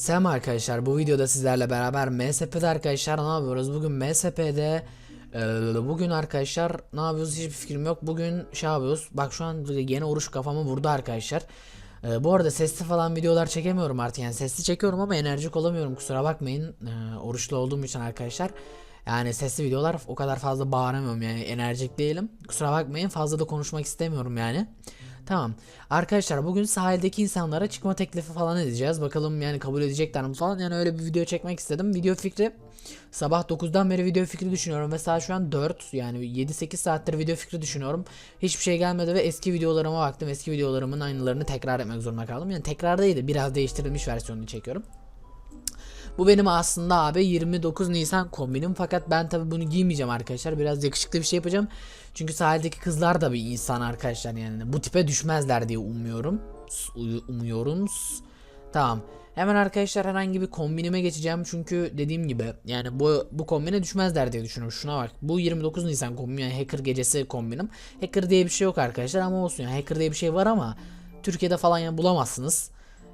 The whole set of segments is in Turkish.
Selam arkadaşlar bu videoda sizlerle beraber MSP'de arkadaşlar ne yapıyoruz? Bugün MSP'de e, bugün arkadaşlar ne yapıyoruz hiçbir fikrim yok. Bugün şey yapıyoruz. Bak şu an yeni oruç kafamı vurdu arkadaşlar. E, bu arada sesli falan videolar çekemiyorum artık yani sesli çekiyorum ama enerjik olamıyorum kusura bakmayın. E, oruçlu olduğum için arkadaşlar. Yani sesli videolar o kadar fazla bağıramıyorum yani enerjik değilim. Kusura bakmayın fazla da konuşmak istemiyorum yani. Tamam. Arkadaşlar bugün sahildeki insanlara çıkma teklifi falan edeceğiz. Bakalım yani kabul edecekler mi falan. Yani öyle bir video çekmek istedim. Video fikri sabah 9'dan beri video fikri düşünüyorum ve saat şu an 4 yani 7-8 saattir video fikri düşünüyorum. Hiçbir şey gelmedi ve eski videolarıma baktım. Eski videolarımın aynılarını tekrar etmek zorunda kaldım. Yani tekrar değil de biraz değiştirilmiş versiyonunu çekiyorum. Bu benim aslında abi 29 Nisan kombinim fakat ben tabi bunu giymeyeceğim arkadaşlar. Biraz yakışıklı bir şey yapacağım. Çünkü sahildeki kızlar da bir insan arkadaşlar yani. Bu tipe düşmezler diye umuyorum. Umuyorum. Tamam. Hemen arkadaşlar herhangi bir kombinime geçeceğim çünkü dediğim gibi yani bu bu kombine düşmezler diye düşünüyorum. Şuna bak. Bu 29 Nisan kombini yani hacker gecesi kombinim. Hacker diye bir şey yok arkadaşlar ama olsun yani hacker diye bir şey var ama Türkiye'de falan yani bulamazsınız.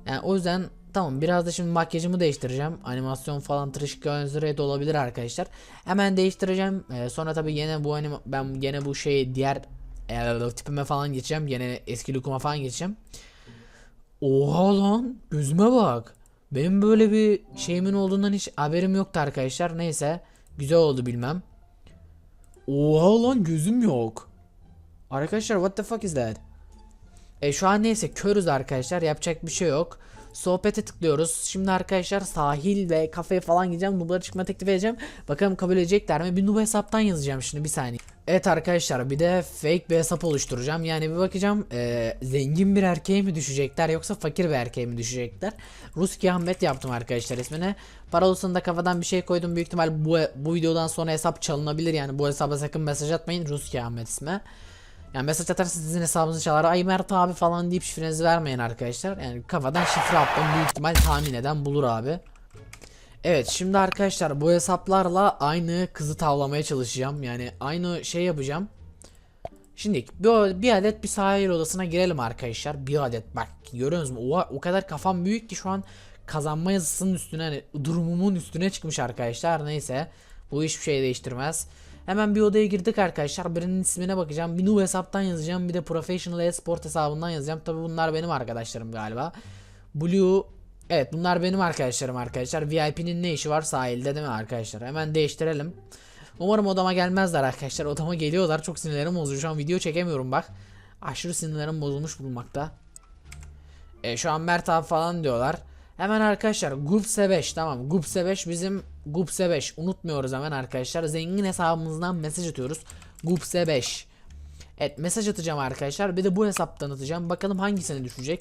Yani o yüzden tamam biraz da şimdi makyajımı değiştireceğim. Animasyon falan tırışık gözleri de olabilir arkadaşlar. Hemen değiştireceğim. Ee, sonra tabii yine bu anima ben gene bu şey diğer e, tipime falan geçeceğim. Yine eski lookuma falan geçeceğim. Oha lan gözüme bak. Benim böyle bir şeyimin olduğundan hiç haberim yoktu arkadaşlar. Neyse güzel oldu bilmem. Oha lan gözüm yok. Arkadaşlar what the fuck is that? E şu an neyse körüz arkadaşlar yapacak bir şey yok. Sohbete tıklıyoruz. Şimdi arkadaşlar sahil ve kafeye falan gideceğim. Nublara çıkma teklif edeceğim. Bakalım kabul edecekler mi? Bir Nuba hesaptan yazacağım şimdi bir saniye. Evet arkadaşlar bir de fake bir hesap oluşturacağım. Yani bir bakacağım e, zengin bir erkeğe mi düşecekler yoksa fakir bir erkeğe mi düşecekler. Ruski Ahmet yaptım arkadaşlar ismine. Parolasında kafadan bir şey koydum. Büyük ihtimal bu, bu videodan sonra hesap çalınabilir. Yani bu hesaba sakın mesaj atmayın. Ruski Ahmet ismi. Yani mesaj atarsa sizin hesabınızı çalar. Ay Mert abi falan deyip şifrenizi vermeyin arkadaşlar. Yani kafadan şifre attım. Büyük ihtimal tahmin eden bulur abi. Evet şimdi arkadaşlar bu hesaplarla aynı kızı tavlamaya çalışacağım. Yani aynı şey yapacağım. Şimdi bir, bir adet bir sahil odasına girelim arkadaşlar. Bir adet bak görüyorsunuz mu? O, o kadar kafam büyük ki şu an kazanma yazısının üstüne hani durumumun üstüne çıkmış arkadaşlar. Neyse bu hiçbir şey değiştirmez. Hemen bir odaya girdik arkadaşlar. Birinin ismine bakacağım. Bir nu hesaptan yazacağım. Bir de Professional Esport hesabından yazacağım. Tabi bunlar benim arkadaşlarım galiba. Blue Evet bunlar benim arkadaşlarım arkadaşlar. VIP'nin ne işi var sahilde değil mi arkadaşlar? Hemen değiştirelim. Umarım odama gelmezler arkadaşlar. Odama geliyorlar. Çok sinirlerim bozuyor. Şu an video çekemiyorum bak. Aşırı sinirlerim bozulmuş bulunmakta. E, şu an Mert abi falan diyorlar. Hemen arkadaşlar Gupse 5 tamam Gupse 5 bizim Gupse 5 unutmuyoruz hemen arkadaşlar. Zengin hesabımızdan mesaj atıyoruz. Gupse 5 Evet mesaj atacağım arkadaşlar. Bir de bu hesaptan atacağım. Bakalım hangisine düşecek?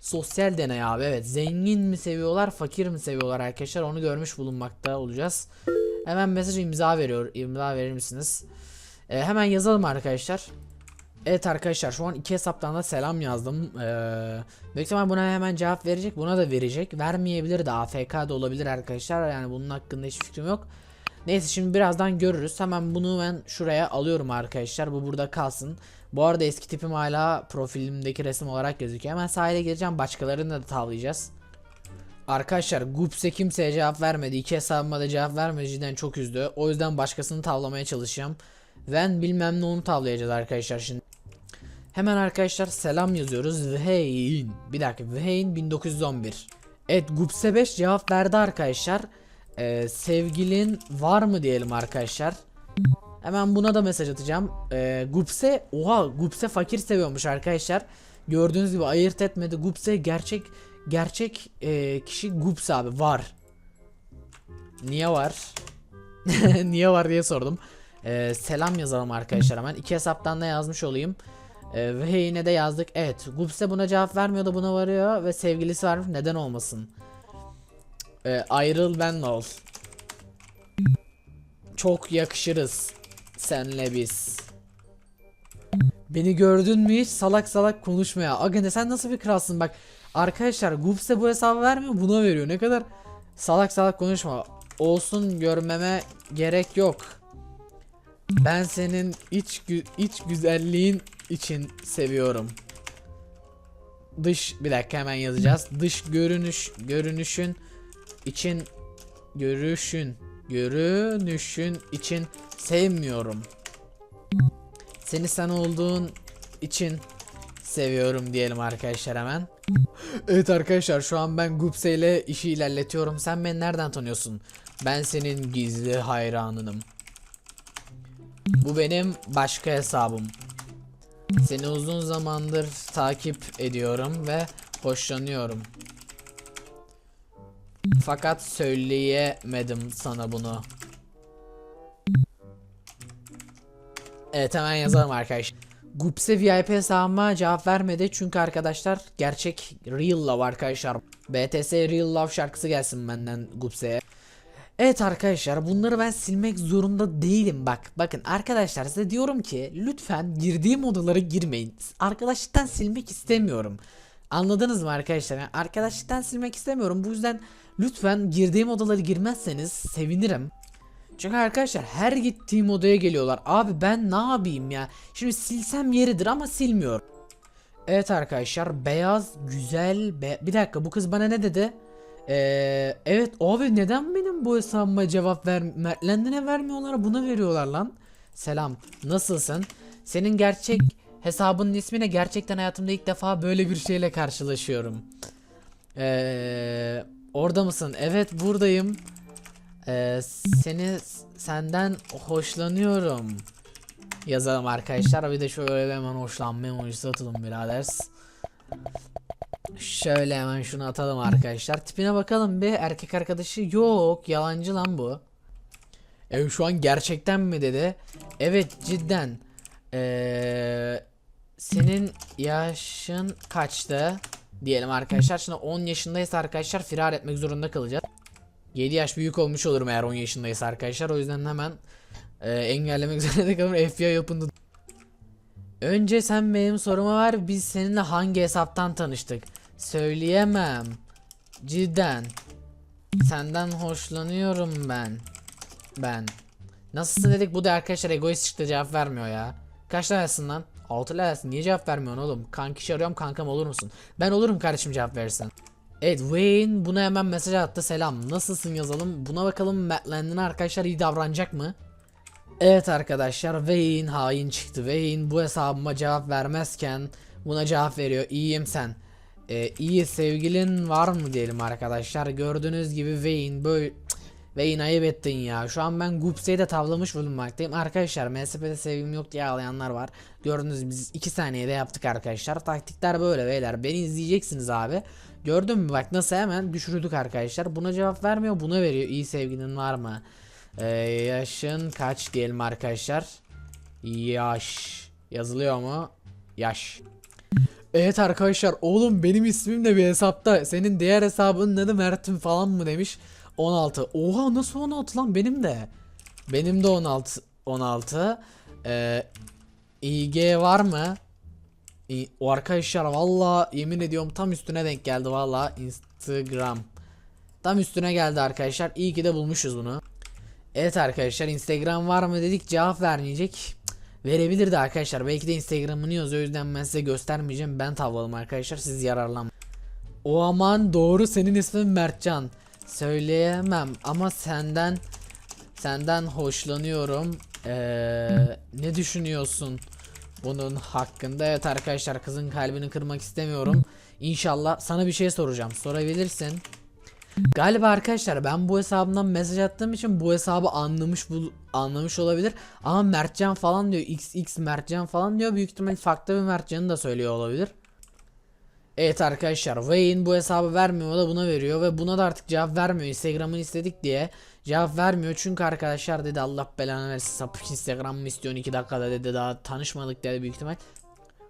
Sosyal deney abi. Evet zengin mi seviyorlar fakir mi seviyorlar arkadaşlar? Onu görmüş bulunmakta olacağız. Hemen mesaj imza veriyor imza verir misiniz? Ee, Hemen yazalım arkadaşlar Evet arkadaşlar şu an iki hesaptan da selam yazdım. Ee, büyük ihtimal buna hemen cevap verecek. Buna da verecek. Vermeyebilir de AFK da olabilir arkadaşlar. Yani bunun hakkında hiç fikrim yok. Neyse şimdi birazdan görürüz. Hemen bunu ben şuraya alıyorum arkadaşlar. Bu burada kalsın. Bu arada eski tipim hala profilimdeki resim olarak gözüküyor. Hemen sahile geleceğim. Başkalarını da tavlayacağız. Arkadaşlar Gupse kimseye cevap vermedi. İki hesabıma da cevap vermedi. Cidden çok üzdü. O yüzden başkasını tavlamaya çalışacağım. Ben bilmem ne onu tavlayacağız arkadaşlar şimdi. Hemen arkadaşlar selam yazıyoruz. Vhein. Bir dakika. Vhein 1911. Evet Gupse 5 cevap verdi arkadaşlar. Ee, sevgilin var mı diyelim arkadaşlar. Hemen buna da mesaj atacağım. Ee, Gupse oha Gupse fakir seviyormuş arkadaşlar. Gördüğünüz gibi ayırt etmedi. Gupse gerçek gerçek e, kişi Gupse abi var. Niye var? Niye var diye sordum. Ee, selam yazalım arkadaşlar hemen. İki hesaptan da yazmış olayım. Ee, ve yine de yazdık. Evet. Gupse buna cevap vermiyor da buna varıyor. Ve sevgilisi var. Neden olmasın? Ee, ayrıl benle ol. Çok yakışırız. Senle biz. Beni gördün mü hiç salak salak konuşma ya. Agane sen nasıl bir kralsın bak. Arkadaşlar Gupse bu hesabı vermiyor buna veriyor. Ne kadar salak salak konuşma. Olsun görmeme gerek yok. Ben senin iç gü- iç güzelliğin için seviyorum. Dış bir dakika hemen yazacağız. Dış görünüş görünüşün için görüşün görünüşün için sevmiyorum. Seni sen olduğun için seviyorum diyelim arkadaşlar hemen. Evet arkadaşlar şu an ben Gupse ile işi ilerletiyorum. Sen beni nereden tanıyorsun? Ben senin gizli hayranınım. Bu benim başka hesabım. Seni uzun zamandır takip ediyorum ve hoşlanıyorum. Fakat söyleyemedim sana bunu. Evet hemen yazalım arkadaşlar. Gupse VIP hesabıma cevap vermedi çünkü arkadaşlar gerçek Real Love arkadaşlar. BTS Real Love şarkısı gelsin benden Gupse'ye. Evet arkadaşlar bunları ben silmek zorunda değilim bak. Bakın arkadaşlar size diyorum ki lütfen girdiğim odalara girmeyin. Arkadaşlıktan silmek istemiyorum. Anladınız mı arkadaşlar? Yani arkadaşlıktan silmek istemiyorum. Bu yüzden lütfen girdiğim odalara girmezseniz sevinirim. Çünkü arkadaşlar her gittiğim odaya geliyorlar. Abi ben ne yapayım ya? Şimdi silsem yeridir ama silmiyorum. Evet arkadaşlar beyaz güzel be bir dakika bu kız bana ne dedi? Ee, evet abi neden benim bu hesabıma cevap ver Mertlendi'ne vermiyorlar buna veriyorlar lan. Selam nasılsın? Senin gerçek hesabının ismine gerçekten hayatımda ilk defa böyle bir şeyle karşılaşıyorum. Ee, orada mısın? Evet buradayım. Ee, seni senden hoşlanıyorum. Yazalım arkadaşlar. Bir de şöyle hemen hoşlanma emojisi atalım birader. Şöyle hemen şunu atalım arkadaşlar. Tipine bakalım bir erkek arkadaşı yok. Yalancı lan bu. Evet şu an gerçekten mi dedi. Evet cidden. Ee, senin yaşın kaçtı? Diyelim arkadaşlar. Şimdi 10 yaşındaysa arkadaşlar firar etmek zorunda kalacağız. 7 yaş büyük olmuş olurum eğer 10 yaşındaysa arkadaşlar. O yüzden hemen e, engellemek zorunda kalırım. FBI yapındı. Önce sen benim soruma var. Biz seninle hangi hesaptan tanıştık? Söyleyemem. Cidden. Senden hoşlanıyorum ben. Ben. Nasılsın dedik bu da arkadaşlar egoist çıktı cevap vermiyor ya. Kaç tanesin lan? 6 tanesin. Niye cevap vermiyorsun oğlum? Kanki arıyorum kankam olur musun? Ben olurum kardeşim cevap verirsen. Evet Wayne buna hemen mesaj attı selam nasılsın yazalım buna bakalım Matt arkadaşlar iyi davranacak mı? Evet arkadaşlar Wayne hain çıktı Wayne bu hesabıma cevap vermezken buna cevap veriyor iyiyim sen ee, iyi sevgilin var mı diyelim arkadaşlar gördüğünüz gibi Wayne böyle Cık, Wayne ayıp ettin ya şu an ben Gupse'yi de tavlamış bulunmaktayım arkadaşlar MSP'de sevgilim yok diye ağlayanlar var gördüğünüz gibi biz 2 saniyede yaptık arkadaşlar taktikler böyle beyler beni izleyeceksiniz abi Gördün mü bak nasıl hemen düşürdük arkadaşlar. Buna cevap vermiyor buna veriyor. İyi sevgilin var mı? Ee, yaşın kaç diyelim arkadaşlar. Yaş. Yazılıyor mu? Yaş. Evet arkadaşlar oğlum benim ismim de bir hesapta. Senin diğer hesabın ne de Mert'im falan mı demiş. 16. Oha nasıl 16 lan benim de. Benim de 16. 16. Ee, İG var mı? O arkadaşlar valla yemin ediyorum tam üstüne denk geldi valla Instagram. Tam üstüne geldi arkadaşlar. İyi ki de bulmuşuz bunu. Evet arkadaşlar Instagram var mı dedik cevap vermeyecek. Verebilirdi arkadaşlar. Belki de Instagram'ını yazıyor o yüzden ben size göstermeyeceğim. Ben tavlalım arkadaşlar siz yararlan. O aman doğru senin ismin Mertcan. Söyleyemem ama senden senden hoşlanıyorum. Ee, ne düşünüyorsun? Bunun hakkında evet arkadaşlar kızın kalbini kırmak istemiyorum. İnşallah sana bir şey soracağım. Sorabilirsin. Galiba arkadaşlar ben bu hesabımdan mesaj attığım için bu hesabı anlamış bul anlamış olabilir. Ama Mertcan falan diyor. XX Mertcan falan diyor. Büyük ihtimal farklı bir Mertcan'ı da söylüyor olabilir. Evet arkadaşlar Wayne bu hesabı vermiyor da buna veriyor ve buna da artık cevap vermiyor Instagram'ını istedik diye cevap vermiyor çünkü arkadaşlar dedi Allah belanı versin sapık Instagram mı istiyorsun 2 dakikada dedi daha tanışmadık dedi büyük ihtimal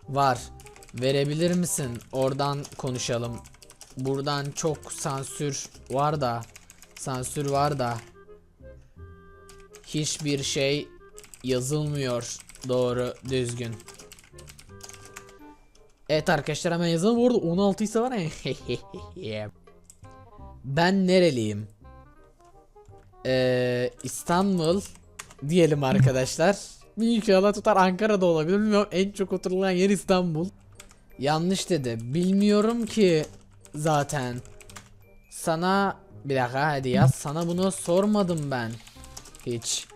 var verebilir misin oradan konuşalım buradan çok sansür var da sansür var da hiçbir şey yazılmıyor doğru düzgün Evet arkadaşlar hemen yazalım. Bu arada 16 ise var ya. ben nereliyim? Ee, İstanbul diyelim arkadaşlar. İnşallah tutar Ankara'da olabilir. Bilmiyorum en çok oturulan yer İstanbul. Yanlış dedi. Bilmiyorum ki zaten. Sana Bir dakika hadi yaz. Sana bunu sormadım ben. Hiç.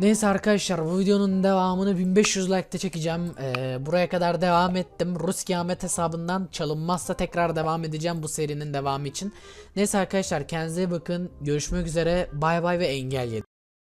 Neyse arkadaşlar bu videonun devamını 1500 like'te çekeceğim. Ee, buraya kadar devam ettim. Ruski Ahmet hesabından çalınmazsa tekrar devam edeceğim bu serinin devamı için. Neyse arkadaşlar kendinize bakın. Görüşmek üzere. Bay bay ve engel yedin.